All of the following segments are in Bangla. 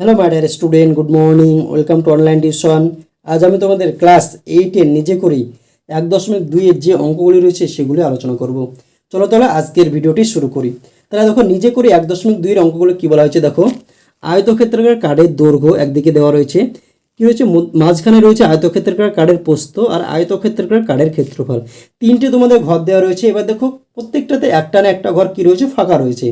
Hello my student good morning welcome to online tuition আজ আমি তোমাদের ক্লাস এইটের নিজে করি এক দশমিক দুইয়ের যে অঙ্কগুলি রয়েছে সেগুলি আলোচনা করব। চলো তাহলে আজকের ভিডিওটি শুরু করি। তাহলে দেখো, নিজে করি এক দশমিক দুইয়ের অঙ্কগুলো কী বলা হয়েছে দেখো। আয়তক্ষেত্রাকার কার্ডের দৈর্ঘ্য একদিকে দেওয়া রয়েছে। কি রয়েছে মাঝখানে রয়েছে আয়তক্ষেত্রাকার কার্ডের পোস্ত আর আয়তক্ষেত্রাকার কার্ডের ক্ষেত্রফল। তিনটে তোমাদের ঘর দেওয়া রয়েছে। এবার দেখো, প্রত্যেকটাতে একটা না একটা ঘর কি রয়েছে? ফাঁকা রয়েছে।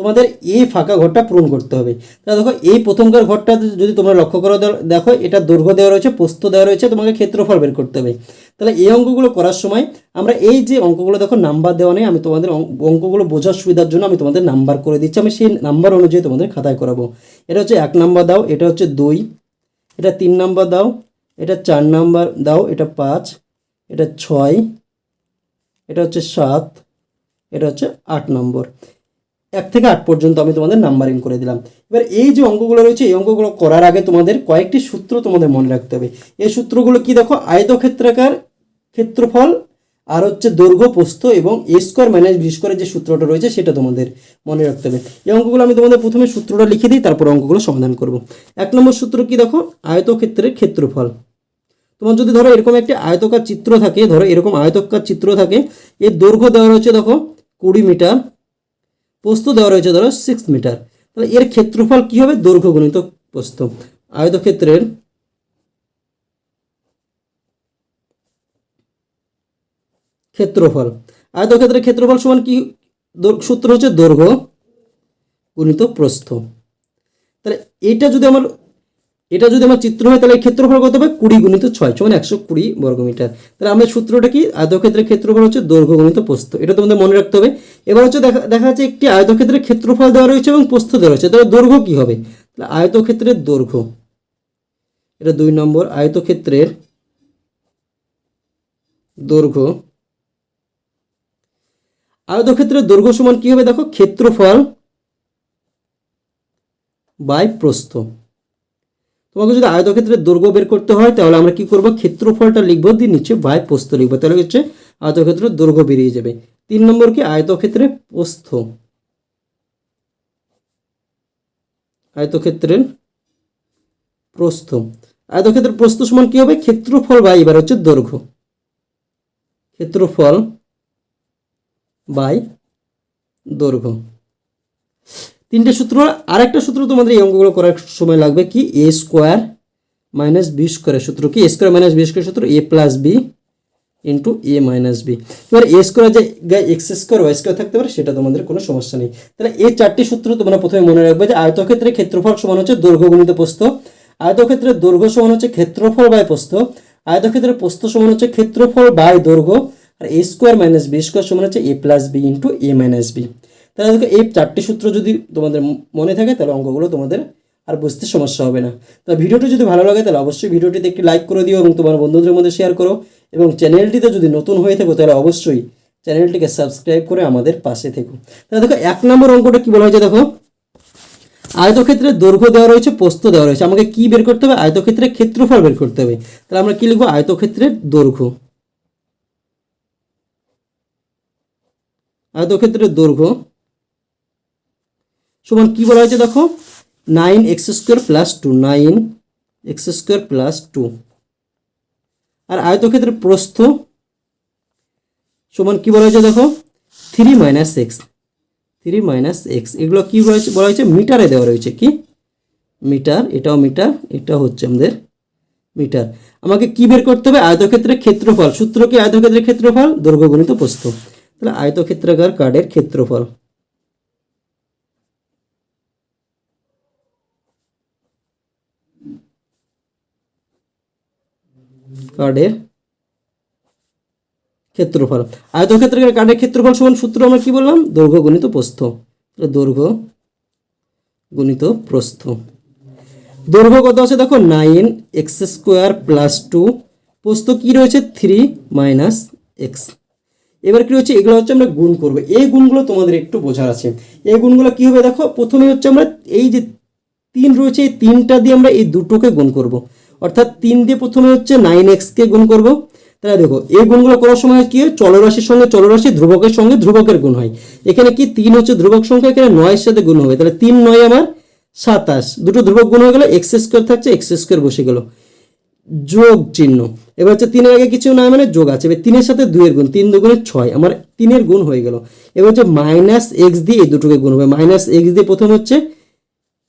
তোমাদের এই ফাঁকা ঘরটা পূরণ করতে হবে। তাহলে দেখো, এই প্রথমকার ঘরটা যদি তোমরা লক্ষ্য করো দেখো, এটা দৈর্ঘ্য দেওয়া রয়েছে পোস্ত দেওয়া রয়েছে, তোমাকে ক্ষেত্রফল বের করতে হবে। তাহলে এই অঙ্কগুলো করার সময় আমরা এই যে অঙ্কগুলো, দেখো, নাম্বার দেওয়া নেই, আমি তোমাদের অঙ্ক- অঙ্কগুলো বোঝার সুবিধার জন্য আমি তোমাদের নাম্বার করে দিচ্ছি, আমি সেই নাম্বার অনুযায়ী তোমাদের খাতায় করাবো। এটা হচ্ছে এক নাম্বার দাও, এটা হচ্ছে দুই, এটা তিন নাম্বার দাও, এটা চার নাম্বার দাও, এটা পাঁচ, এটা ছয়, এটা হচ্ছে সাত, এটা হচ্ছে আট নম্বর। এক থেকে আট পর্যন্ত আমি তোমাদের নাম্বারিং করে দিলাম। এবার এই যে অঙ্কগুলো রয়েছে, এই অঙ্কগুলো করার আগে তোমাদের কয়েকটি সূত্র তোমাদের মনে রাখতে হবে। এই সূত্রগুলো কি দেখো? আয়তক্ষেত্রাকার ক্ষেত্রফল আর হচ্ছে দৈর্ঘ্য, প্রস্থ এবং এ স্কোয়ার মাইনাস বি স্কোয়ারের যে সূত্রটা রয়েছে, সেটা তোমাদের মনে রাখতে হবে। এই অঙ্কগুলো আমি তোমাদের প্রথমে সূত্রটা লিখে দিই, তারপর অঙ্কগুলো সমাধান করব। এক নম্বর সূত্র কি দেখো? আয়তক্ষেত্রের ক্ষেত্রফল। তোমার যদি ধরো এরকম একটি আয়তকার চিত্র থাকে, ধরো এরকম আয়তকার চিত্র থাকে, এর দৈর্ঘ্য দেওয়া রয়েছে দেখো কুড়ি মিটার। প্রস্থ দেওয়া রয়েছে ধরো সিক্স মিটার তাহলে এর ক্ষেত্রফল কি হবে? দৈর্ঘ্য গুণিত প্রস্থ। আয়তক্ষেত্রের ক্ষেত্রফল। আয়তক্ষেত্রের ক্ষেত্রফল সমান কি? সূত্র হচ্ছে দৈর্ঘ্য গুণিত প্রস্থ। তাহলে এটা যদি আমার এটা যদি আমার চিত্র হয়, তাহলে ক্ষেত্রফল কত হবে? কুড়ি গুণিত ছয়, সমান একশো কুড়ি বর্গমিটার। তাহলে আমার সূত্রটা কি? আয়তক্ষেত্রের ক্ষেত্রফল হচ্ছে দৈর্ঘ্য গুণিত প্রস্থ। এটা তোমাদের মনে রাখতে হবে। এবার হচ্ছে দেখা দেখা যাচ্ছে একটি আয়তক্ষেত্রের ক্ষেত্রফল দেওয়া রয়েছে এবং প্রস্থ দেওয়া রয়েছে। তাহলে দৈর্ঘ্য কি হবে? তাহলে আয়তক্ষেত্রের দৈর্ঘ্য। এটা দুই নম্বর। আয়তক্ষেত্রের দৈর্ঘ্য। আয়তক্ষেত্রের দৈর্ঘ্য সমান কি হবে? দেখো, ক্ষেত্রফল বাই প্রস্থ। তোমাকে যদি আয়তক্ষেত্রের দৈর্ঘ্য বের করতে হয়, তাহলে আমরা কি করব? ক্ষেত্রফলটা লিখব, দিয়ে নিচে বাই প্রস্থ লিখব। তাহলে হচ্ছে আয়তক্ষেত্রের দৈর্ঘ্য বেরিয়ে যাবে। তিন নম্বর কি? আয়তক্ষেত্রের প্রস্থ। আয়তক্ষেত্রের প্রস্থ। আয়তক্ষেত্রের প্রস্থ সমান কি হবে? ক্ষেত্রফল বাই এবার হচ্ছে দৈর্ঘ্য। ক্ষেত্রফল বাই দৈর্ঘ্য। তিনটে সূত্র, আরেকটা সূত্র তোমাদের এই অঙ্কগুলো করার সময় লাগবে কি? এ স্কোয়ার মাইনাস বি স্কোয়ারের সূত্র কি? A square minus B square সূত্র A plus B into A minus B এবার এ স্কোয়ার যে এক্স স্কোয়ার ওয়াই স্কোয়ার থাকতে পারে, সেটা তোমাদের কোনো সমস্যা নেই। তাহলে এই চারটি সূত্র তোমরা প্রথমে মনে রাখবে যে আয়তক্ষেত্রে ক্ষেত্রফল সমান হচ্ছে দৈর্ঘ্য গুণিত প্রস্থ। আয়তক্ষেত্রের দৈর্ঘ্য সমান হচ্ছে ক্ষেত্রফল বাই প্রস্থ। আয়তক্ষেত্রের প্রস্থ সমান হচ্ছে ক্ষেত্রফল বাই দৈর্ঘ্য। আর A square minus B square সমান হচ্ছে A plus B into A minus B তাহলে দেখো, এই চারটি সূত্র যদি তোমাদের মনে থাকে, তাহলে অঙ্কগুলো তোমাদের আর বুঝতে সমস্যা হবে না। তাহলে ভিডিওটি যদি ভালো লাগে, তাহলে অবশ্যই ভিডিওটিতে একটি লাইক করে দিও এবং তোমার বন্ধুদের মধ্যে শেয়ার করো। এবং চ্যানেলটিতে যদি নতুন হয়ে থাকো, তাহলে অবশ্যই চ্যানেলটিকে সাবস্ক্রাইব করে আমাদের পাশে থেকো। তাহলে দেখো, এক নম্বর অঙ্কটা কী বলা হয়েছে দেখো? আয়তক্ষেত্রে দৈর্ঘ্য দেওয়া রয়েছে পোস্ত দেওয়া রয়েছে। আমাকে কি বের করতে হবে? আয়তক্ষেত্রে ক্ষেত্রফল বের করতে হবে। তাহলে আমরা কি লিখব? আয়তক্ষেত্রের দৈর্ঘ্য। আয়তক্ষেত্রের দৈর্ঘ্য সমান, কি বলা হয়েছে দেখো? Nine X square plus two, nine X square plus two. আর আয়তক্ষেত্রের প্রস্থ, সমান, কি বলা হয়েছে দেখো? Three minus X, three minus X. এগুলো কি রয়েছে বলা হয়েছে? মিটারে দেওয়া রয়েছে, কি? মিটার, এটাও মিটার, এটা হচ্ছে আমাদের মিটার। আমাকে কি বের করতে হবে? আয়তক্ষেত্রের ক্ষেত্রফল। সূত্র কি আয়তক্ষেত্রের ক্ষেত্রফল? দৈর্ঘ্য গুণিত প্রস্থ। তাহলে আয়তক্ষেত্রাকার কার্ডের ক্ষেত্রফল। কার্ডের ক্ষেত্রফল। আয়তক্ষেত্রের কার্ডের ক্ষেত্রফল সমান সূত্র আমরা কি বললাম? দৈর্ঘ্য গুণিত প্রস্থ। দৈর্ঘ্য গণিত প্রস্থ। দৈর্ঘ্য কত আছে দেখো? Nine X square plus two. প্রস্থ কি রয়েছে? Three minus X. এবার কি হচ্ছে এগুলো হচ্ছে আমরা গুণ করব। এই গুণগুলো তোমাদের একটু বোঝার আছে। এই গুণগুলো কি হবে দেখো? প্রথমে হচ্ছে আমরা এই যে তিন রয়েছে, এই তিনটা দিয়ে আমরা এই দুটোকে গুণ করব। অর্থাৎ তিন দিয়ে প্রথমে হচ্ছে নাইন এক্সকে গুণ করব। তাহলে দেখো, এই গুণগুলো করার সময় কি হয়? চলরাশির সঙ্গে চলরাশি, ধ্রুবকের সঙ্গে ধ্রুবকের গুণ হয়। এখানে কি তিন হচ্ছে ধ্রুবক সংখ্যা? এখানে নয়ের সাথে গুণ হবে। তাহলে তিন, নয় আমার সাতাশ। দুটো ধ্রুবক গুণ হয়ে গেল এক্স স্কোয়ার থাকছে এক্স স্কোয়ার বসে গেল। যোগ চিহ্ন। এবার হচ্ছে তিনের আগে কিছু না মানে যোগ আছে। এবার তিনের সাথে দুইয়ের গুণ, তিন দুগুণে ছয়। আমার তিনের গুণ হয়ে গেল। এবার হচ্ছে মাইনাস এক্স দিয়ে এই দুটোকে গুণ হবে। মাইনাস এক্স দিয়ে প্রথম হচ্ছে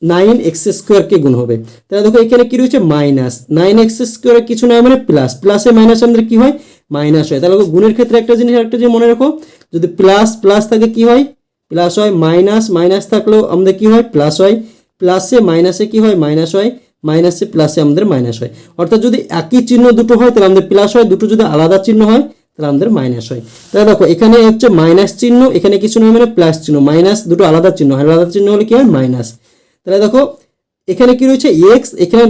নাইন এক্স স্কোয়ারকে গুণ হবে। তাহলে দেখো এখানে কি রয়েছে? মাইনাস নাইন এক্স স্কোয়ারে কিছু না মানে প্লাস প্লাসে মাইনাস আমাদের কি হয়? মাইনাস হয়। তাহলে গুণের ক্ষেত্রে একটা জিনিস একটা জিনিস মনে রাখো। যদি প্লাস প্লাস থাকে কি হয়? প্লাস হয়। মাইনাস মাইনাস থাকলেও আমাদের কি হয়? প্লাস হয়। প্লাসে মাইনাসে কি হয়? মাইনাস হয়। মাইনাসে প্লাসে আমাদের মাইনাস হয়। অর্থাৎ যদি একই চিহ্ন দুটো হয়, তাহলে আমাদের প্লাস হয়। দুটো যদি আলাদা চিহ্ন হয়, তাহলে আমাদের মাইনাস হয়। তাহলে দেখো, এখানে হচ্ছে মাইনাস চিহ্ন, এখানে কিছু নয় মানে প্লাস চিহ্ন। মাইনাস দুটো আলাদা চিহ্ন আলাদা চিহ্ন হলে কি হয়? মাইনাস তাহলে দেখো, এখানে কি রয়েছে? এক্স এখানে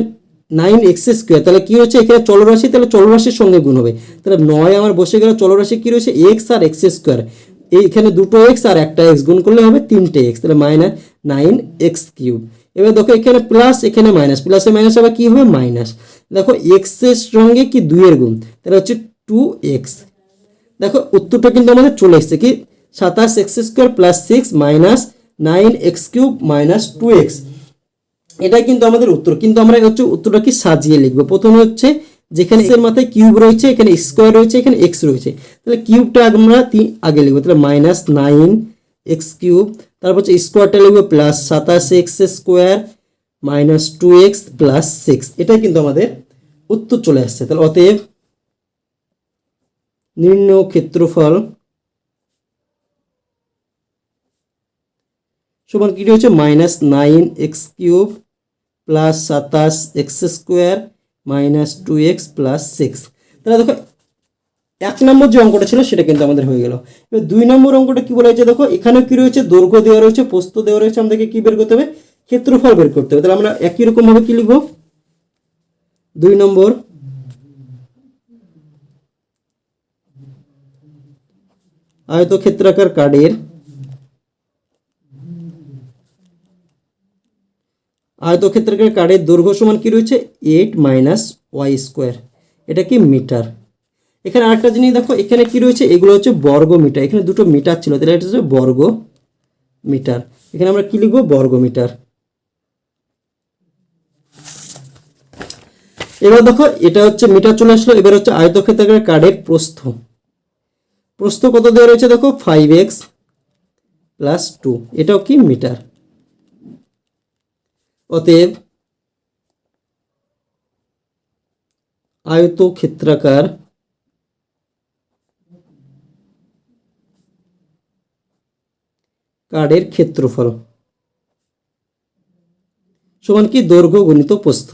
নাইন এক্স স্কোয়ার তাহলে কি হচ্ছে? এখানে চলরাশি, তাহলে চলরাশির সঙ্গে গুণ হবে। তাহলে নয় আমার বসে গেলে চলরাশি কি রয়েছে? এক্স আর এক্স স্কোয়ার এইখানে দুটো এক্স আর একটা এক্স গুণ করলে হবে তিনটে এক্স তাহলে মাইনাস নাইন এক্স কিউব এবার দেখো, এখানে প্লাস এখানে মাইনাস প্লাসে মাইনাস আবার কি হবে? মাইনাস দেখো এক্সের সঙ্গে কি দুইয়ের গুণ? তাহলে হচ্ছে টু এক্স দেখো, উত্তরটা কিন্তু আমাদের চলে এসছে কি? সাতাশ x square plus six minus nine x cube minus two x. এটাই কিন্তু আমাদের উত্তর। কিন্তু আমরা হচ্ছে উত্তরটা কি সাজিয়ে লিখব? প্রথমে হচ্ছে যেখানে এর মাথায় কিউব রয়েছে, এখানে স্কোয়ার রয়েছে, এখানে এক্স রয়েছে। তাহলে কিউবটা আমরা আগে লিখব। তাহলে মাইনাস নাইন এক্স কিউব, তারপর হচ্ছে স্কোয়ারটা লিখব প্লাস সাতাশ x square minus two x plus six. এটাই কিন্তু আমাদের উত্তর চলে আসছে। তাহলে অতএব নির্ণয় ক্ষেত্রফল সমান কি হচ্ছে minus nine x cube plus সাতাশ x square minus two x plus six. তাহলে দেখো, এক নম্বর যে অঙ্কটা ছিল সেটা কিন্তু আমাদের হয়ে গেল। এবার দুই নম্বর অঙ্কটা কি বলা হয়েছে? দেখো এখানে কি রয়েছে? দৈর্ঘ্য দেওয়া রয়েছে, প্রস্থ দেওয়া রয়েছে, আমাদেরকে কি বের করতে হবে? ক্ষেত্রফল বের করতে হবে। তাহলে আমরা একই রকম ভাবে কি লিখব? দুই নম্বর। আয়তক্ষেত্রাকার কার্ডের আয়তক্ষেত্রাকার কার্ডের দৈর্ঘ্য সমান কি রয়েছে? Eight minus y square. এটা কি মিটার? এখানে আরেকটা জিনিস দেখো, এখানে কি রয়েছে? এগুলো হচ্ছে বর্গ মিটার। এখানে দুটো মিটার ছিল, তাহলে এটা হচ্ছে বর্গ মিটার। এখানে আমরা কি লিখব? বর্গ মিটার। এবার দেখো, এটা হচ্ছে মিটার চলে আসলো, এবার হচ্ছে আয়তক্ষেত্রাকার কার্ডের প্রস্থ। প্রস্থ কত দেওয়া রয়েছে দেখো? ফাইভ এক্স প্লাস টু এটাও কি মিটার? অতএব আয়তক্ষেত্রাকার কার্ডের ক্ষেত্রফল সমান কি? দৈর্ঘ্য গণিত প্রস্থ।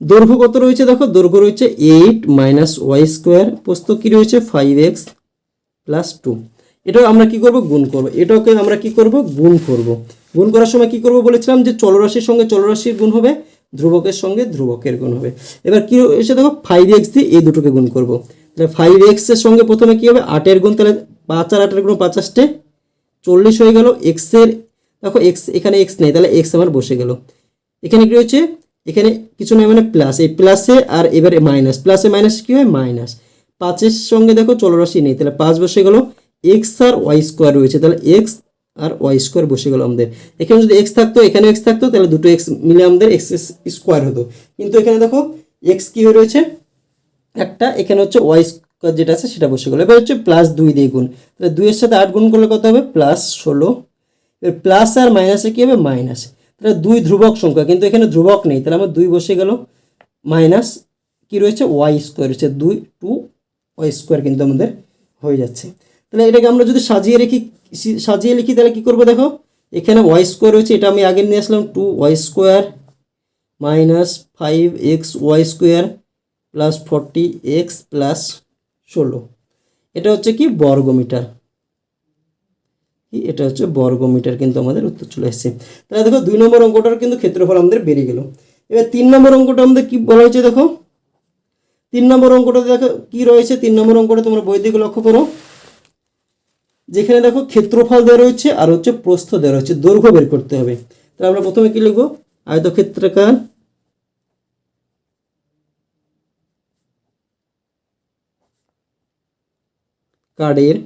দৈর্ঘ্য কত রয়েছে? দেখো, দৈর্ঘ্য রয়েছে এইট মাইনাস ওয়াই স্কোয়ার প্রস্থ কি রয়েছে? ফাইভ এক্স প্লাস টু এটাও আমরা কি করব? গুণ করব। এটাকে আমরা কি করব? গুণ করব। গুণ করার সময় কি করব বলেছিলাম যে চলরাশির সঙ্গে চলরাশির গুণ হবে, ধ্রুবকের সঙ্গে ধ্রুবকের গুণ হবে। এবার কি এসে দেখো ফাইভ এক্স দিয়ে এই দুটোকে গুণ করব। তাহলে ফাইভ এক্সের সঙ্গে প্রথমে কি হবে? আটের গুণ, তাহলে পাঁচ আর আটের গুণ পঁচাশটে চল্লিশ হয়ে গেল এক্সের দেখো এক্স এখানে এক্স নেই, তাহলে এক্স আমার বসে গেল। এখানে কি রয়েছে এখানে কিছু নেই মানে প্লাস এই প্লাসে আর এবারে মাইনাস প্লাসে মাইনাস কি হয়? মাইনাস পাঁচের সঙ্গে দেখো চলরাশি নেই, তাহলে পাঁচ বসে গেল। এক্স আর ওয়াই স্কোয়ার রয়েছে, তাহলে এক্স আর ওয়াই স্কোয়ার বসে গেল আমাদের। এখানে যদি এক্স থাকতো এখানে এক্স থাকতো, তাহলে দুটো এক্স মিলে আমাদের এক্স স্কোয়ার হতো। কিন্তু এখানে দেখো এক্স কি হয়ে রয়েছে? একটা, এখানে হচ্ছে ওয়াই স্কোয়ার যেটা আছে, সেটা বসে গেলো। এবার হচ্ছে প্লাস দুই দিয়ে গুণ। তাহলে দুইয়ের সাথে আট গুণ করলে কত হবে? প্লাস ষোলো। এবার প্লাস আর মাইনাসে কী হবে? মাইনাস তাহলে দুই ধ্রুবক সংখ্যা, কিন্তু এখানে ধ্রুবক নেই। তাহলে আমার দুই বসে গেল। মাইনাস কি রয়েছে? ওয়াই স্কোয়ার রয়েছে। দুই টু ওয়াই স্কোয়ার কিন্তু আমাদের হয়ে যাচ্ছে। তাহলে এটাকে আমরা যদি সাজিয়ে রেখি সাজিয়ে লিখি, তাহলে কি করব দেখো? এখানে ওয়াই স্কোয়ার রয়েছে, এটা আমি আগে নিয়ে আসলাম two y square minus five x y square plus forty x plus ষোলো। এটা হচ্ছে কি? বর্গমিটার। এটা হচ্ছে বর্গমিটার, কিন্তু আমাদের উত্তর চলে এসেছে। তাহলে দেখো, দুই নম্বর অঙ্কটার কিন্তু ক্ষেত্রফল আমাদের বেড়ে গেল। এবার তিন নম্বর অঙ্কটা আমাদের কি বলা হয়েছে দেখো? তিন নম্বর অঙ্কটা দেখো, কি রয়েছে? তিন নম্বর অঙ্কটা তোমরা বই দিকে লক্ষ্য করো। যেখানে দেখো ক্ষেত্রফল দেওয়া রয়েছে আর হচ্ছে প্রস্থ দেওয়া রয়েছে, দৈর্ঘ্য বের করতে হবে। তাহলে আমরা প্রথমে কি লিখব? আয়তক্ষেত্রাকার কার্ডের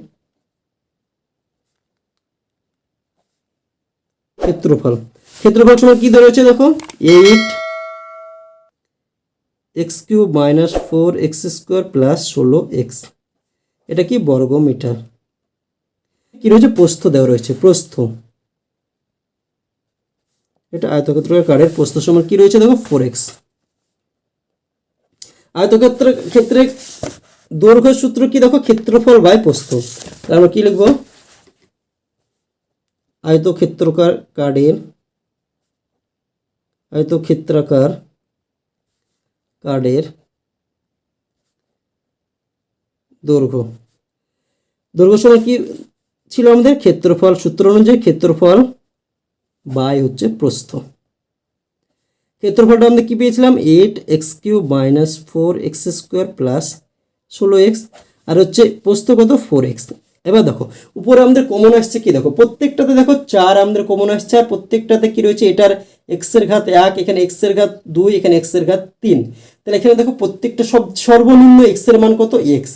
ক্ষেত্রফল। ক্ষেত্রফল সময় কি দেওয়া রয়েছে দেখো? Eight x cube minus four x square plus ষোলো এক্স। এটা কি বর্গ মিটার কি রয়েছে? প্রস্থ দেওয়া রয়েছে, প্রস্থ। এটা আয়তক্ষেত্রের কার্ডের প্রস্থ সমান কি রয়েছে? দেখো ফোর এক্স আয়তক্ষেত্র ক্ষেত্রে দৈর্ঘ্য সূত্র কি? দেখো, ক্ষেত্রফল বাই প্রস্থ। তাহলে কি লিখব? আয়তক্ষেত্রকার কার্ডের আয়তক্ষেত্রাকার কার্ডের দৈর্ঘ্য। দৈর্ঘ্য সময় কি? ছিল আমাদের ক্ষেত্রফল, সূত্র অনুযায়ী ক্ষেত্রফল বাই হচ্ছে প্রস্থ। ক্ষেত্রফলটা আমরা কি পেয়েছিলাম? Eight x cube minus four x square plus ষোলো এক্স আর হচ্ছে প্রস্থ কত? ফোর এক্স এবার দেখো, উপরে আমাদের কমন আসছে কি? দেখো, প্রত্যেকটাতে দেখো চার আমাদের কমন আসছে, আর প্রত্যেকটাতে কি রয়েছে? এটার এক্সের ঘাত এক, এখানে এক্সের ঘাত দুই, এখানে এক্সের ঘাত তিন। তাহলে এখানে দেখো প্রত্যেকটা সব সর্বনিম্ন এক্সের মান কত? এক্স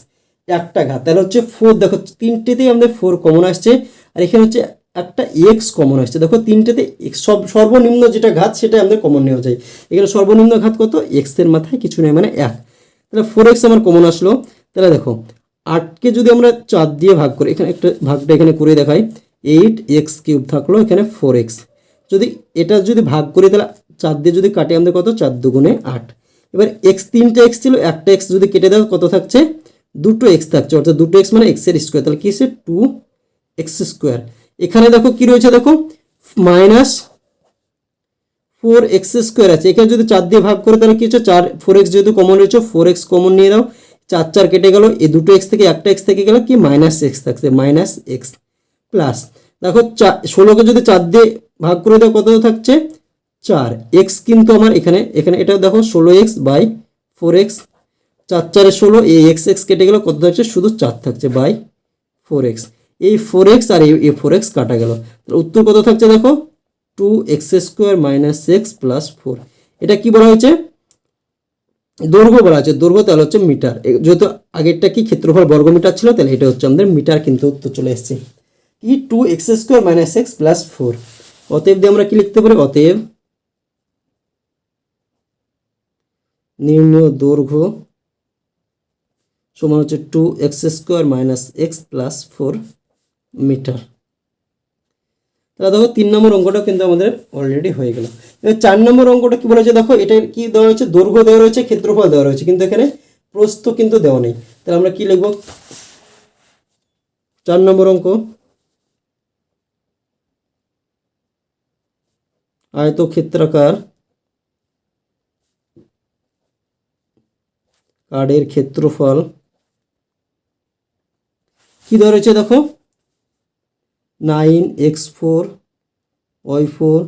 একটা ঘাত। তাহলে হচ্ছে ফোর দেখো তিনটেতেই আমাদের ফোর কমন আসছে, আর এখানে হচ্ছে একটা এক্স কমন আসছে। দেখো তিনটেতে সব, সর্বনিম্ন যেটা ঘাত সেটা আমাদের কমন নেওয়া যায়। এখানে সর্বনিম্ন ঘাত কত? এক্সের মাথায় কিছু নেই মানে এক। তাহলে ফোর এক্স আমার কমন আসলো। তাহলে দেখো আটকে যদি আমরা চার দিয়ে ভাগ করি, এখানে একটা ভাগটা এখানে করে দেখাই। এইট এক্স কিউব থাকল এখানে ফোর এক্স যদি এটা যদি ভাগ করি, তাহলে চার দিয়ে যদি কাটে, আমাদের কত? চার দুগুণে আট। এবার এক্স তিনটে এক্স ছিল, একটা এক্স যদি কেটে দাও, কত থাকছে? দুটো এক্স থাকছে, অর্থাৎ দুটো এক্স মানে এক্সের স্কোয়ার তাহলে কি আছে টু এক্স স্কোয়ার এখানে দেখো কি রয়েছে? দেখো মাইনাস ফোর এক্স স্কোয়ার আছে। এখানে যদি চার দিয়ে ভাগ করে, তাহলে কি হচ্ছে? চার ফোর এক্স যেহেতু কমন রয়েছে ফোর এক্স কমন নিয়ে দাও চার চার কেটে গেল, এই দুটো এক্স থেকে একটা এক্স থেকে গেল কি? মাইনাস এক্স থাকছে মাইনাস এক্স প্লাস দেখো, চা, ষোলোকে যদি চার দিয়ে ভাগ করে দাও, কত থাকছে? চার। এক্স কিন্তু আমার এখানে এখানে এটা দেখো, ষোলো এক্স বাই ফোর এক্স চার চারে ষোলো, এই এক্স এক্স কেটে গেল, কত থাকছে? শুধু চার থাকছে বাই ফোর এক্স এই ফোর এক্স আর এই ফোর এক্স কাটা গেল। তাহলে উত্তর কত থাকছে দেখো? Two x square minus x plus four এটা কি বলা হয়েছে? দৈর্ঘ্য বলা আছে দৈর্ঘ্য তাহলে হচ্ছে মিটার যেহেতু আগেরটা কি ক্ষেত্রফল বর্গ মিটার ছিল, তাহলে এটা হচ্ছে আমাদের মিটার কিন্তু উত্তর চলে এসেছে। কি? Two x square minus x plus four অতএব দিয়ে আমরা কি লিখতে পারি? অতএব নির্ণয় দৈর্ঘ্য সমান হচ্ছে two x square minus x plus four metre তাহলে দেখো তিন নম্বর অঙ্কটা কিন্তু আমাদের অলরেডি হয়ে গেল। এবার চার নম্বর অঙ্কটা কি বলেছে দেখো এটা কি দেওয়া হয়েছে দৈর্ঘ্য দেওয়া রয়েছে, ক্ষেত্রফল দেওয়া রয়েছে, কিন্তু এখানে প্রস্থ কিন্তু দেওয়া নেই। তাহলে আমরা কি লিখব? চার নম্বর অঙ্ক। আয়তক্ষেত্রাকার কার্ডের ক্ষেত্রফল কি দেওয়া রয়েছে দেখো? Nine x four, y four,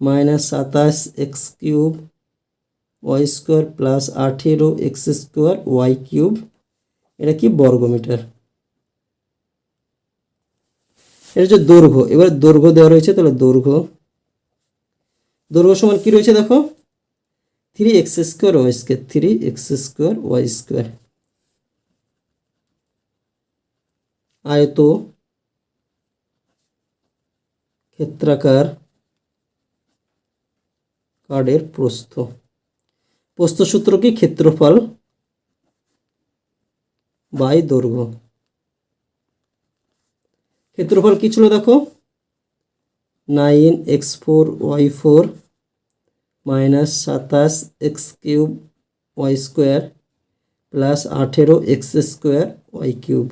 minus সাতাশ x cube, y square plus আঠেরো এক্স স্কোয়ার ওয়াই কিউব। এটা কি বর্গমিটার? এটা হচ্ছে দৈর্ঘ্য। এবার দৈর্ঘ্য দেওয়া রয়েছে, তাহলে দৈর্ঘ্য। দৈর্ঘ্য সমান কি রয়েছে দেখো? Three x square y square three x square y square. আয়ত ক্ষেত্রাকার কার্ডের প্রস্থ। প্রস্থ সূত্র কি? ক্ষেত্রফল বাই দৈর্ঘ্য। ক্ষেত্রফল কি ছিল দেখো? Nine x four y four minus সাতাশ x cube y square plus আঠেরো এক্স স্কোয়ার ওয়াই কিউব।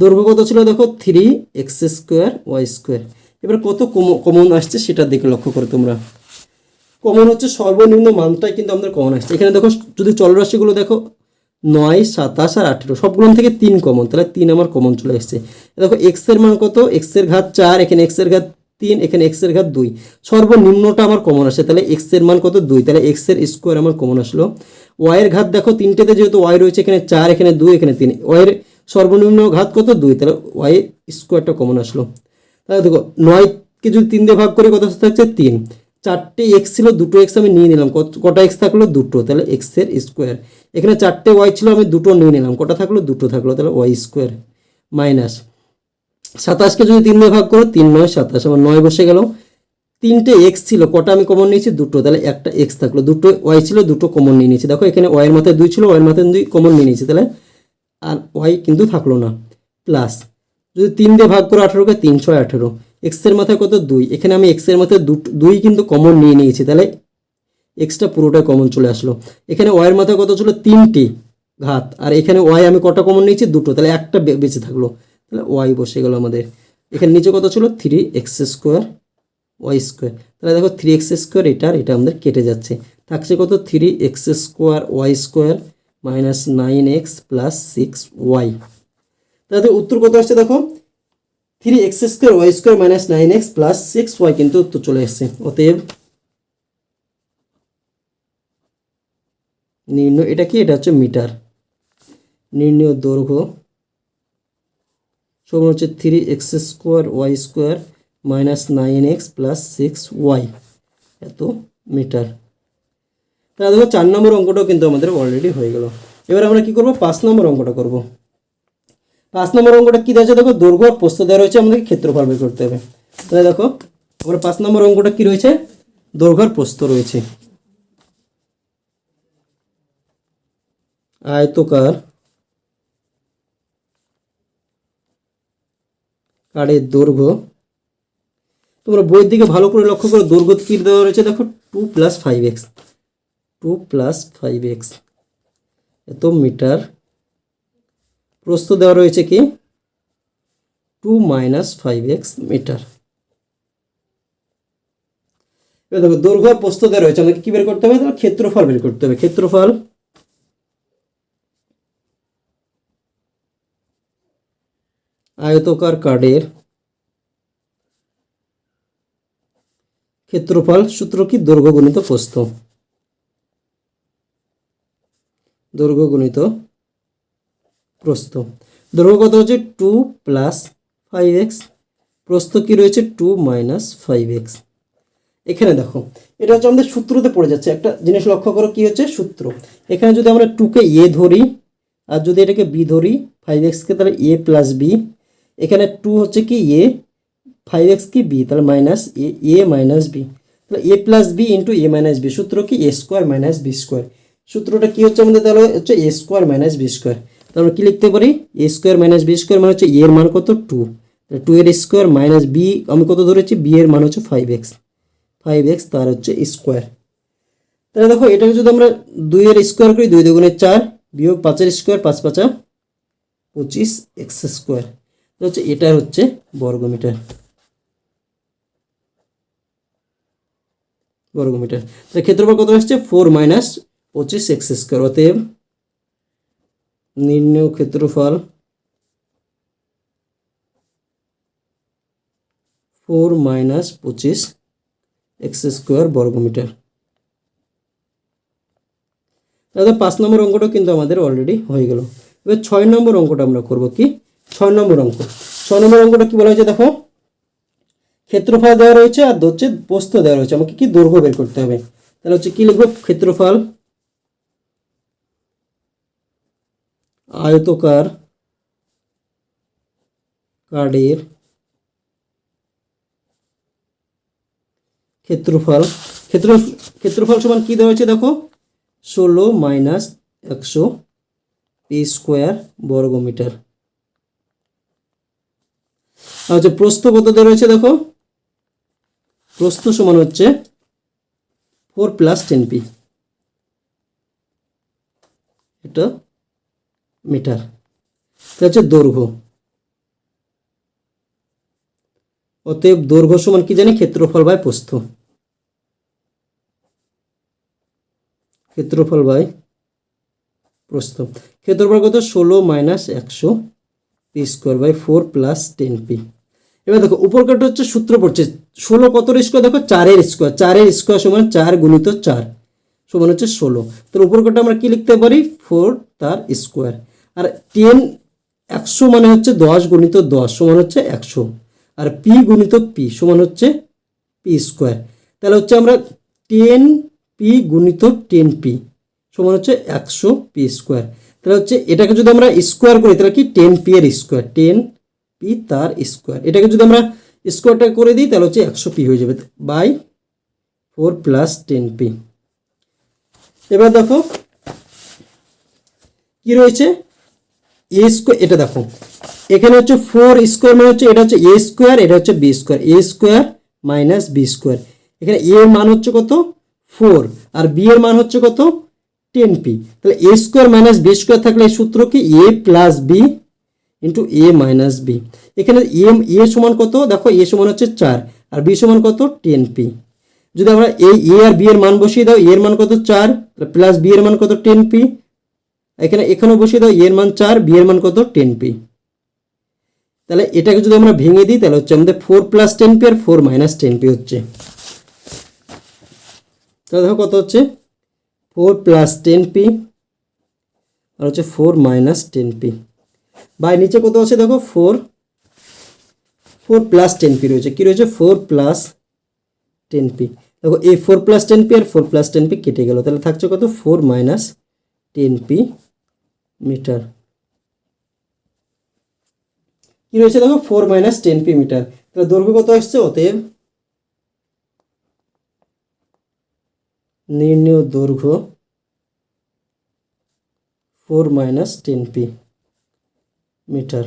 দৈর্ঘ্য কত ছিল দেখো? Three x square y square এবার কত কমন আসছে সেটা দেখে লক্ষ্য করো তোমরা। কমন হচ্ছে সর্বনিম্ন মানটাই কিন্তু আমাদের কমন আসছে। এখানে দেখো, যদি চলরাশিগুলো দেখো, নয়, সাতাশ আর আঠেরো সবগুলো থেকে তিন কমন তাহলে তিন আমার কমন চলে এসছে দেখো এক্সের মান কত? এক্সের ঘাত চার, এখানে এক্সের ঘাত তিন, এখানে এক্সের ঘাত দুই। সর্বনিম্নটা আমার কমন আসে তাহলে এক্সের মান কত? দুই। তাহলে এক্সের স্কোয়ার আমার কমন আসলো। ওয়াইয়ের ঘাত দেখো, তিনটেতে যেহেতু ওয়াই রয়েছে, এখানে চার, এখানে দুই, এখানে তিন। ওয়াই এর সর্বনিম্ন ঘাত কত? দুই। তাহলে ওয়াই স্কোয়ারটা কমন আসলো। তাহলে দেখো, নয়কে যদি তিন দিয়ে ভাগ করি, কত থাকছে? তিন। চারটে এক্স ছিল, দুটো এক্স আমি নিয়ে নিলাম। কটা এক্স থাকল? দুটো। তাহলে এক্সের স্কোয়ার এখানে চারটে ওয়াই ছিল, আমি দুটো নিয়ে নিলাম। কটা থাকল? দুটো থাকল। তাহলে ওয়াই স্কোয়ার মাইনাস সাতাশকে যদি তিন দিয়ে ভাগ করো, তিন, নয়, সাতাশ। আমার নয় বসে গেল। তিনটে এক্স ছিল, কটা আমি কমন নিয়েছি? দুটো। তাহলে একটা এক্স থাকল। দুটো ওয়াই ছিল, দুটো কমন নিয়ে নিয়েছি। দেখো, এখানে ওয়াইয়ের মাথায় দুই ছিল ওয়াইয়ের মাথায় দুই কমন নিয়ে নিয়েছি। তাহলে আর ওয়াই কিন্তু থাকল না। প্লাস যদি তিন দিয়ে ভাগ করো আঠেরোকে তিন ছয় আঠেরো এক্সের মাথায় কত? দুই। এখানে আমি এক্সের মাথায় দুই কিন্তু কমন নিয়ে নিয়েছি। তাহলে এক্সটা পুরোটাই কমন চলে আসলো। এখানে ওয়াইয়ের মাথায় কত ছিল? তিনটি ঘাত। আর এখানে ওয়াই আমি কটা কমন নিয়েছি? দুটো। তাহলে একটা বেঁচে থাকল। তাহলে ওয়াই বসে গেল আমাদের। এখানে নিচে কত ছিল? Three x square y square তাহলে দেখো থ্রি এক্স স্কোয়ার এটা আর এটা আমাদের কেটে যাচ্ছে। থাকছে কত? Three x square y square minus nine x plus six y. তাহলে উত্তর কত আসছে দেখো? Three x square, y square minus nine x plus six y কিন্তু উত্তর চলে এসছে অতএব নির্ণয়, এটা কি? এটা হচ্ছে মিটার। নির্ণয় দৈর্ঘ্য সমান হচ্ছে three x square, y square minus nine x plus six y. এত মিটার। তাহলে দেখো, চার নম্বর অঙ্কটাও কিন্তু আমাদের অলরেডি হয়ে গেল। এবার আমরা কি করব? পাঁচ নম্বর অঙ্কটা করব। পাঁচ নম্বর অঙ্কটা কী রয়েছে? দেখো দৈর্ঘ্য আর প্রস্থ দেওয়া রয়েছে, আমাদেরকে ক্ষেত্রফল বের করতে হবে। তাহলে দেখো, আমরা পাঁচ নম্বর অঙ্কটা কি রয়েছে? দৈর্ঘ্য আর প্রস্থ রয়েছে। আয়তকার কারের দৈর্ঘ্য তোমরা বইয়ের দিকে ভালো করে লক্ষ্য করো দৈর্ঘ্য কী দেওয়া রয়েছে, দেখো two plus five x two plus five x. এত মিটার। প্রস্থ দেওয়া রয়েছে কি? Two minus five x metre. এবার দেখো, দৈর্ঘ্য প্রস্থ দেওয়া রয়েছে, আমাকে কি বের করতে হবে? তাহলে ক্ষেত্রফল বের করতে হবে। ক্ষেত্রফল আয়তকার কার্ডের ক্ষেত্রফল সূত্র কি? দৈর্ঘ্য গুণিত প্রস্থ। দৈর্ঘ্য গুণিত প্রস্থ। দৈর্ঘ্য কত হচ্ছে? টু প্লাস ফাইভ এক্স প্রস্থ কি রয়েছে? টু মাইনাস ফাইভ এক্স এখানে দেখো, এটা হচ্ছে আমাদের সূত্রতে পড়ে যাচ্ছে। একটা জিনিস লক্ষ্য করো, কি হচ্ছে? সূত্র। এখানে যদি আমরা টুকে এ ধরি, আর যদি এটাকে বি ধরি ফাইভ এক্সকে তাহলে এ প্লাস বি এখানে টু হচ্ছে কি? এ ফাইভ এক্স কি বি তাহলে minus a a minus b তাহলে a plus b into a minus b সূত্র কি? A square minus b square সূত্রটা কি হচ্ছে আমাদের তাহলে? হচ্ছে a square minus b square তাহলে আমরা কি লিখতে পারি? A square minus b square মানে হচ্ছে এর মান কত? টু টু এর স্কোয়ার মাইনাস বি আমি কত ধরেছি? বি এর মান হচ্ছে ফাইভ এক্স ফাইভ এক্স তার হচ্ছে স্কোয়ার তাহলে দেখো, এটাকে যদি আমরা দুই এর স্কোয়ার করি, দুই দুগুণের চার বিয়োগ পাঁচের স্কোয়ার পাঁচ পাঁচা পঁচিশ এক্স স্কোয়ার হচ্ছে এটার হচ্ছে বর্গমিটার। বর্গমিটার। তাহলে ক্ষেত্রফল কত আসছে? ফোর মাইনাস পঁচিশ এক্স স্কোয়ার অতএব নির্ণয় ক্ষেত্রফল ফোর মাইনাস পঁচিশ এক্স স্কোয়ার বর্গমিটার। দাদা, পাঁচ নম্বর অঙ্কটা কিন্তু আমাদের অলরেডি হয়ে গেল। এবার ছয় নম্বর অঙ্কটা আমরা করব কি? ছয় নম্বর অঙ্ক। ছয় নম্বর অঙ্কটা কি বলা হয়েছে দেখো? ক্ষেত্রফল দেওয়া রয়েছে আর হচ্ছে প্রস্থ দেওয়া রয়েছে। আমাকে কি দৈর্ঘ্য বের করতে হবে? তাহলে হচ্ছে কি লিখব? ক্ষেত্রফল আয়তকার কার্ডের ক্ষেত্রফল ক্ষেত্র ক্ষেত্রফল সমান কি দেওয়া হয়েছে দেখো? ষোলো মাইনাস একশো পি স্কোয়ার বর্গমিটার আর হচ্ছে প্রস্থ কত দেওয়া রয়েছে দেখো? প্রস্থ সমান হচ্ছে ফোর প্লাস টেন পি। এটা মিটার। হচ্ছে দৈর্ঘ্য। অতএব দৈর্ঘ্য সমান কি জানি? ক্ষেত্রফল বাই প্রস্থ। ক্ষেত্রফল বাই প্রস্থ। ক্ষেত্রফল কত? ষোলো মাইনাস একশো p square by four plus ten p. এবার দেখো উপরকাটা হচ্ছে সূত্র পড়ছে। ষোলো কত স্কোয়ার? দেখো, চারের স্কোয়ার। চারের স্কোয়ার সমান চার গুণিত চার সমান হচ্ছে ষোলো। তাহলে উপরকাটা আমরা কি লিখতে পারি? ফোর তার স্কোয়ার। আর টেন একশো মানে হচ্ছে দশ গুণিত দশ সমান হচ্ছে একশো। আর পি গুণিত পি সমান হচ্ছে পি স্কোয়ার তাহলে হচ্ছে আমরা টেন পি গুণিত টেন পি সমান হচ্ছে একশো পি স্কোয়ার তাহলে হচ্ছে এটাকে যদি আমরা স্কোয়ার করি, তাহলে কি টেন পি এর স্কোয়ার টেন পি তার স্কোয়ার এটাকে যদি আমরা স্কোয়ারটা করে দিই, তাহলে হচ্ছে একশো পি হয়ে যাবে by four plus ten p এবার দেখো, কি রয়েছে? এ স্কোয়ার এটা দেখো। এখানে হচ্ছে ফোর স্কোয়ার মানে হচ্ছে এটা হচ্ছে এ স্কোয়ার এটা হচ্ছে b square a square minus b square এখানে এ এর মান হচ্ছে কত? ফোর আর বি এর মান হচ্ছে কত? টেন পি তাহলে a square minus b square থাকলে এই সূত্র কি? A plus b into a minus b এখানে এ এ সমান কত? দেখো এ সমান হচ্ছে চার। আর বি সমান কত? টেন পি যদি আমরা এই এ আর বি এর মান বসিয়ে দাও এর মান কত? চার। প্লাস বি এর মান কত? টেন পি এখানে এখানেও বসিয়ে দাও এর মান চার, বি এর মান কত? Ten p. তাহলে এটাকে যদি আমরা ভেঙে দিই, তাহলে হচ্ছে আমাদের ফোর প্লাস টেন পি আর ফোর মাইনাস টেন পি হচ্ছে। তাহলে দেখো কত হচ্ছে? ফোর প্লাস টেন পি আর হচ্ছে four minus ten p. By নিচে কত আছে দেখো? Four four plus ten p রয়েছে। কী রয়েছে? Four plus ten p. দেখো, এই ফোর প্লাস টেন পি আর ফোর প্লাস টেন পি কেটে গেল। তাহলে থাকছে কত? Four minus ten p metre. কি রয়েছে দেখো? Four minus ten p metre. তাহলে দৈর্ঘ্য কত আসছে? অতএব নির্ণয় দৈর্ঘ্য four minus ten p metre.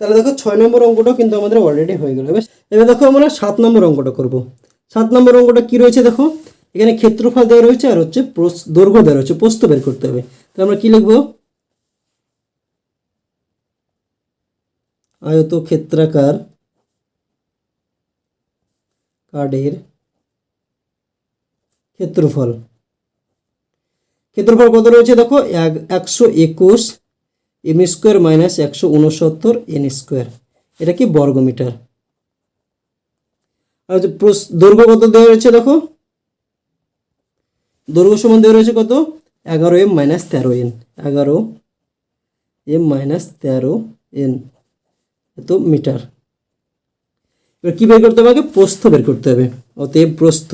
তাহলে দেখো, ছয় নম্বর অঙ্কটাও কিন্তু আমাদের অলরেডি হয়ে গেল। এবার দেখো আমরা সাত নম্বর অঙ্কটা করব। সাত নম্বর অঙ্কটা কি রয়েছে দেখো? এখানে ক্ষেত্রফল দেওয়া রয়েছে আর হচ্ছে দৈর্ঘ্য দেওয়া রয়েছে, প্রস্থ বের করতে হবে। তো আমরা কি লিখব? আয়ত ক্ষেত্রাকার কার্ডের ক্ষেত্রফল। ক্ষেত্রফল কত রয়েছে দেখো? এক, একশো একুশ এম স্কোয়ার মাইনাস একশো উনসত্তর এন স্কোয়ার। এটা কি বর্গমিটার? আর হচ্ছে দৈর্ঘ্য কত দেওয়া রয়েছে দেখো? দৈর্ঘ্য সমান দেওয়া রয়েছে কত? এগারো এম মাইনাস তেরো এন। এগারো এম মাইনাস তেরো এন। এত মিটার। এবার কি বের করতে হবে? প্রস্থ বের করতে হবে। অতএব প্রস্থ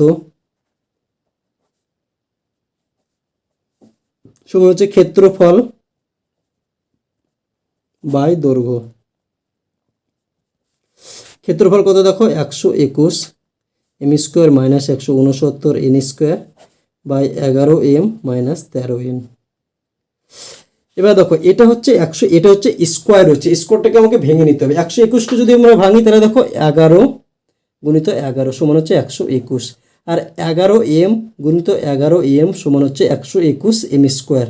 সমান হচ্ছে ক্ষেত্রফল বাই দৈর্ঘ্য। ক্ষেত্রফল কত দেখো? একশো একুশ। এম স্কোয়ার মাইনাস একশো উনসত্তর, এন স্কোয়ার বাই এগারো এম মাইনাস তেরো এন এবার দেখো, এটা হচ্ছে একশো, এটা হচ্ছে স্কোয়ার হচ্ছে স্কোয়ারটাকে আমাকে ভেঙে নিতে হবে। একশো একুশকে যদি আমরা ভাঙি, তাহলে দেখো এগারো গুণিত এগারো সমান হচ্ছে একশো একুশ। আর এগারো এম গুণিত এগারো এম সমান হচ্ছে একশো একুশ এম স্কোয়ার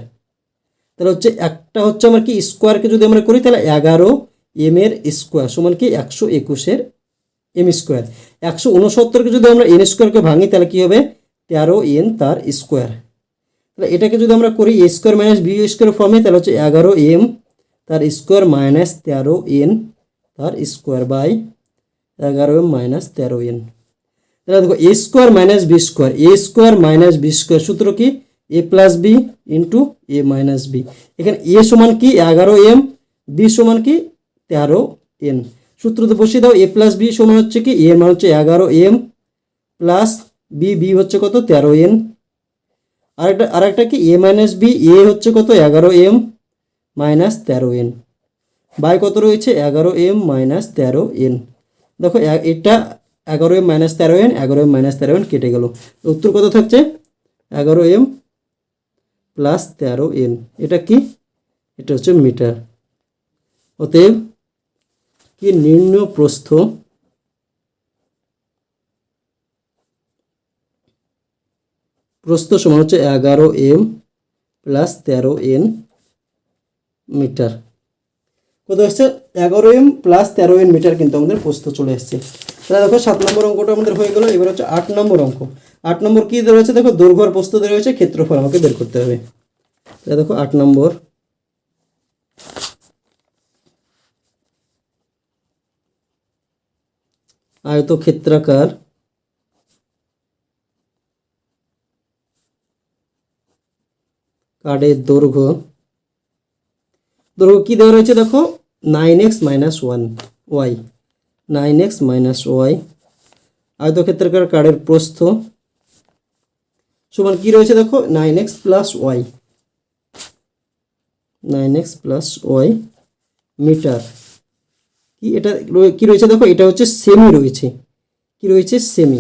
তাহলে হচ্ছে একটা হচ্ছে আমার কি স্কোয়ারকে যদি আমরা করি, তাহলে এগারো এম এর স্কোয়ার সমান কি একশো একুশের এম স্কোয়ার একশো উনসত্তরকে যদি আমরা এন স্কোয়ারকে ভাঙি, তাহলে কী হবে? তেরো এন তার স্কোয়ার। তাহলে এটাকে যদি আমরা করি a square minus b square ফর্মে তাহলে হচ্ছে এগারো এম তার স্কোয়ার মাইনাস তেরো এন তার স্কোয়ার বাই এগারো এম মাইনাস তেরো এন তাহলে দেখো a square minus b square a square minus b square সূত্র কি? A plus b into a minus b এখানে এ সমান কি? এগারো এম বি সমান কি? তেরো এন সূত্রতে বসিয়ে দাও এ প্লাস বি সমান হচ্ছে কি? এ মান হচ্ছে এগারো এম প্লাস বি বি হচ্ছে কত? তেরো এন আরেকটা আরেকটা কি? এ মাইনাস বি এ হচ্ছে কত? এগারো এম মাইনাস তেরো এন বাই কত রয়েছে? এগারো এম মাইনাস তেরো এন দেখো এটা এগারো এম মাইনাস তেরো এন এগারো এম মাইনাস তেরো এন কেটে গেল। উত্তর কত থাকছে? এগারো এম প্লাস তেরো এন এটা কি? এটা হচ্ছে মিটার। অতএব কি নিম্ন প্রস্থ প্রস্থ সমান হচ্ছে এগারো এম প্লাস তেরো এন মিটার। কত হচ্ছে এগারো এম প্লাস তেরো এন মিটার কিন্তু আমাদের প্রস্থ চলে এসছে তাহলে দেখো সাত নম্বর অঙ্কটা আমাদের হয়ে গেল, এবার হচ্ছে আট নম্বর অঙ্ক। আট নম্বর কী রয়েছে? দেখো দৈর্ঘ্য দেওয়া রয়েছে, ক্ষেত্রফল আমাকে বের করতে হবে। তাহলে দেখো আট নম্বর। আয়তক্ষেত্রাকার কার্ডের দৈর্ঘ্য। দৈর্ঘ্য কী দেওয়া রয়েছে দেখো? Nine x minus one y nine x minus y আয়তক্ষেত্রাকার কার্ডের প্রস্থ। সমান কী রয়েছে দেখো? Nine x plus y nine x plus y metre কি এটা কি রয়েছে দেখো? এটা হচ্ছে সেমি রয়েছে। কি রয়েছে? সেমি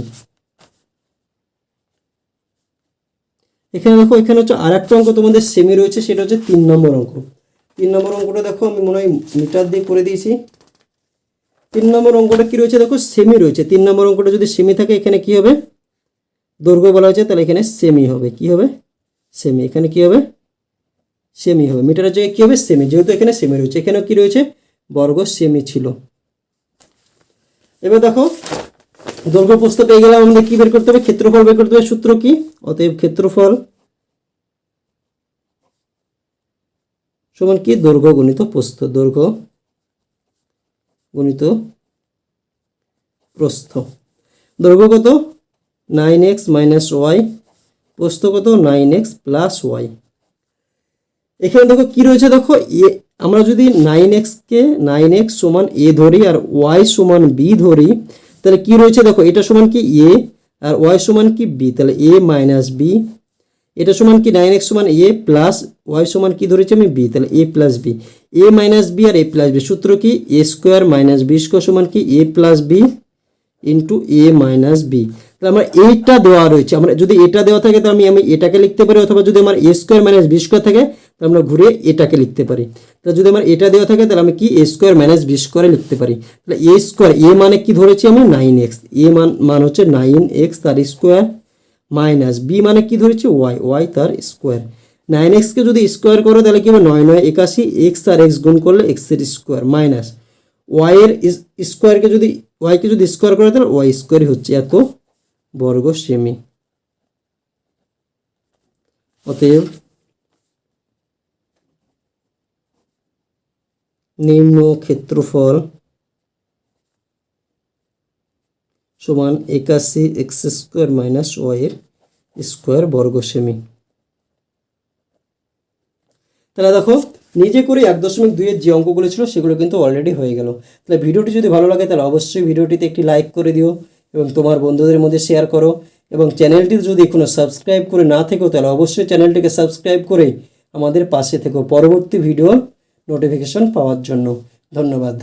এখানে দেখো, এখানে হচ্ছে আর একটা অঙ্ক তোমাদের সেমি রয়েছে, সেটা হচ্ছে তিন নম্বর অঙ্ক। তিন নম্বর অঙ্কটা দেখো, আমি মনে হয় মিটার দিয়ে করে দিয়েছি। তিন নম্বর অঙ্কটা কী রয়েছে দেখো সেমি রয়েছে। তিন নম্বর অঙ্কটা যদি সেমি থাকে, এখানে কি হবে? দৈর্ঘ্য বলা হয়েছে, তাহলে এখানে সেমি হবে। কি হবে? সেমি এখানে কি হবে? সেমি হবে। মিটারের জায়গায় কী হবে? সেমি যেহেতু এখানে সেমি রয়েছে, এখানেও কি রয়েছে? বর্গ সেমি ছিল। এবার দেখো দৈর্ঘ্য প্রস্থ পেয়ে গেলাম, আমাদের কি বের করতে হবে? ক্ষেত্রফল বের করতে হবে। সূত্র কি? অতএব ক্ষেত্রফল সমান কি? দৈর্ঘ্য গণিত প্রস্থ দৈর্ঘ্য গণিত প্রস্থ। দৈর্ঘ্য কত? নাইন এক্স মাইনাস ওয়াই প্রস্থ কত? নাইন এক্স প্লাস ওয়াই এখানে দেখো কি রয়েছে? দেখো, এ, আমরা যদি নাইন এক্সকে নাইন এক্স সমান এ ধরি আর ওয়াই সমান বি ধরি তাহলে কি রয়েছে? দেখো, এটা সমান কি? এ আর ওয়াই সমান কি? বি তাহলে এ মাইনাস বি এটা সমান কি? নাইন এক্স সমান এ প্লাস ওয়াই সমান কি ধরেছি আমি? বি তাহলে a plus b a minus b R A plus B সূত্র কি? A square minus b square সমান কি? A plus b into a minus b তাহলে আমার এইটা দেওয়া রয়েছে। আমরা যদি এটা দেওয়া থাকে তো আমি আমি এটাকে লিখতে পারি, অথবা যদি আমার a square minus b square থাকে, তাহলে আমরা ঘুরে এটাকে লিখতে পারি। তাহলে যদি আমার এটা দেওয়া থাকে, তাহলে আমি কি এ স্কোয়ার মাইনাস বি স্কোয়ারে লিখতে পারি। তাহলে এ স্কোয়ার এ মানে কি ধরেছি আমি? নাইন এক্স এ মান মান হচ্ছে নাইন এক্স তার স্কোয়ার মাইনাস বি মানে কি ধরেছি? ওয়াই ওয়াই তার স্কোয়ার নাইন এক্সকে যদি স্কোয়ার করো, তাহলে কি হবে? নয় নয়, একাশি এক্স আর এক্স গুণ করলে এক্সের স্কোয়ার মাইনাস ওয়াইয়ের স্কোয়ারকে যদি ওয়াইকে যদি স্কোয়ার করে, তাহলে ওয়াই স্কোয়ারই হচ্ছে এত। বর্গ সেমি। অতএব নিম্ন ক্ষেত্রফল সমান একাশি এক্স স্কোয়ার মাইনাস ওয়াইয়ের স্কোয়ার বর্গ সেমি। তাহলে দেখো, নিজে করে এক দশমিক দুইয়ের যে অঙ্কগুলো ছিল সেগুলো কিন্তু অলরেডি হয়ে গেল। তাহলে ভিডিওটি যদি ভালো লাগে তাহলে অবশ্যই ভিডিওটিতে একটি লাইক করে দিও। এবং তোমার বন্ধুদের মধ্যে শেয়ার করো এবং চ্যানেলটি যদি কোনো সাবস্ক্রাইব করে না থেকো, তাহলে অবশ্যই চ্যানেলটিকে সাবস্ক্রাইব করে আমাদের পাশে থেকো। পরবর্তী ভিডিও নোটিফিকেশন পাওয়ার জন্য। ধন্যবাদ।